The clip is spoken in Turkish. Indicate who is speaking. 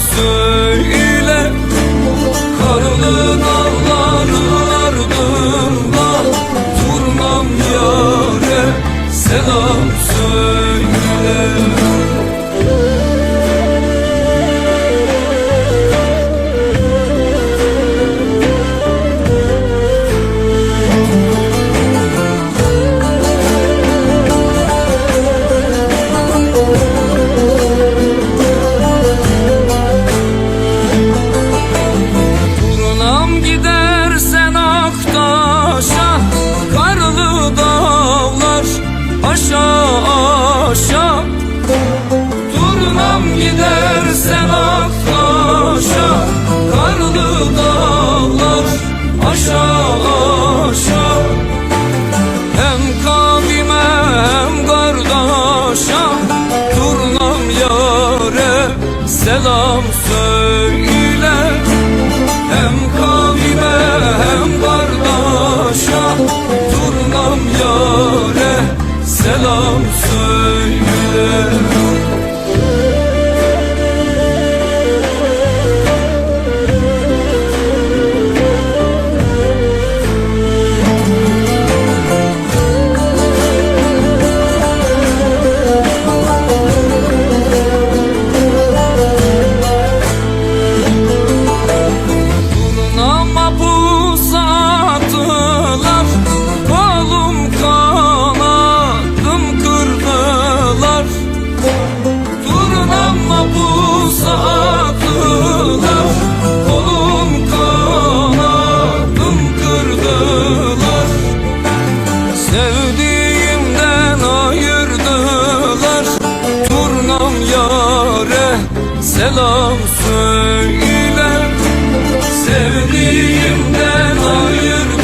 Speaker 1: söyle Karlı dağların dağlar aşağı aşağı. Hem kavime hem kardeşa Turnam yâre selam söyle. Hem kavime hem kardeşa Turnam yâre selam söyle selam söyle Sevdiğimden ayrı.